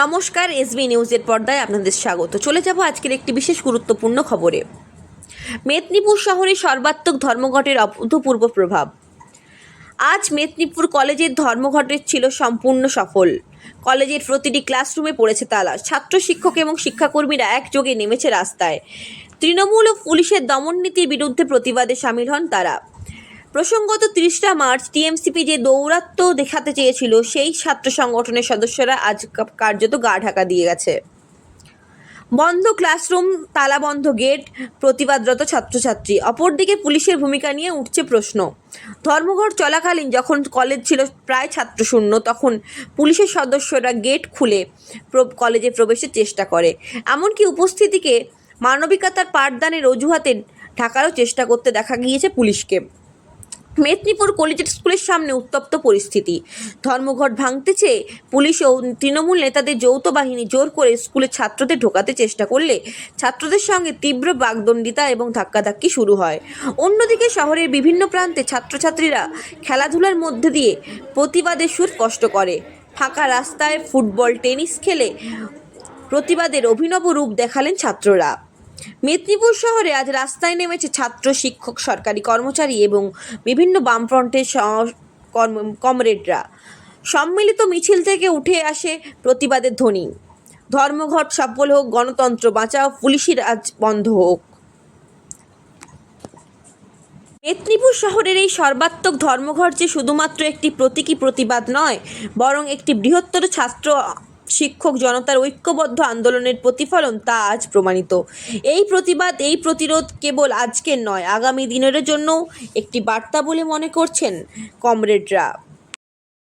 নমস্কার, এসবি নিউজের পর্দায় আপনাদের স্বাগত। চলে যাব আজকের একটি বিশেষ গুরুত্বপূর্ণ খবরে। মেদিনীপুর শহরে সর্বাত্মক ধর্মঘটের অভূতপূর্ব প্রভাব। আজ মেদিনীপুর কলেজের ধর্মঘটের ছিল সম্পূর্ণ সফল। কলেজের প্রতিটি ক্লাসরুমে পড়েছে তালা। ছাত্র শিক্ষক এবং শিক্ষাকর্মীরা একযোগে নেমেছে রাস্তায়। তৃণমূল ও পুলিশের দমননীতির বিরুদ্ধে প্রতিবাদে সামিল হন তারা। প্রসঙ্গত তিরিশটা মার্চ টিএমসিপি যে দৌরাত্ম দেখাতে চেয়েছিল, সেই ছাত্র সংগঠনের সদস্যরা আজ কার্যত গা ঢাকা দিয়ে গেছে। বন্ধ ক্লাসরুম তালাবন্ধ গেট, প্রতিবাদরত ছাত্রছাত্রী। অপরদিকে পুলিশের ভূমিকা নিয়ে উঠছে প্রশ্ন। ধর্মঘট চলাকালীন যখন কলেজ ছিল প্রায় ছাত্রশূন্য, তখন পুলিশের সদস্যরা গেট খুলে কলেজে প্রবেশের চেষ্টা করে। এমনকি উপস্থিতিকে মানবিকতার পাঠদানের অজুহাতে ঢাকারও চেষ্টা করতে দেখা গিয়েছে পুলিশকে। মেদিনীপুর কলেজিয়েট স্কুলের সামনে উত্তপ্ত পরিস্থিতি। ধর্মঘট ভাঙতে চেয়ে পুলিশ ও তৃণমূল নেতাদের যৌথ বাহিনী জোর করে স্কুলে ছাত্রদের ঢোকাতে চেষ্টা করলে ছাত্রদের সঙ্গে তীব্র বাগদণ্ডিতা এবং ধাক্কাধাক্কি শুরু হয়। অন্যদিকে শহরের বিভিন্ন প্রান্তে ছাত্রছাত্রীরা খেলাধুলার মধ্যে দিয়ে প্রতিবাদের সুর কষ্ট করে। ফাঁকা রাস্তায় ফুটবল, টেনিস খেলে প্রতিবাদের অভিনব রূপ দেখালেন ছাত্ররা। মেদিনীপুর শহরে আজ রাস্তায় নেমেছে ছাত্র, শিক্ষক, সরকারি কর্মচারী এবং বিভিন্ন বামফ্রন্টের কমরেডরা। সম্মিলিত মিছিল থেকে উঠে আসে প্রতিবাদের ধ্বনি। ধর্মঘট সফল হোক, গণতন্ত্র বাঁচাও পুলিশের আজ বন্ধ হোক। মেদিনীপুর শহরের এই সর্বাত্মক ধর্মঘট যে শুধুমাত্র একটি প্রতীকী প্রতিবাদ নয়, বরং একটি বৃহত্তর ছাত্র শিক্ষক জনতার ঐক্যবদ্ধ আন্দোলনের প্রতিফলন তা আজ প্রমাণিত। এই প্রতিবাদ, এই প্রতিরোধ কেবল আজকের নয়, আগামী দিনের জন্য একটি বার্তা বলে মনে করছেন কমরেডরা।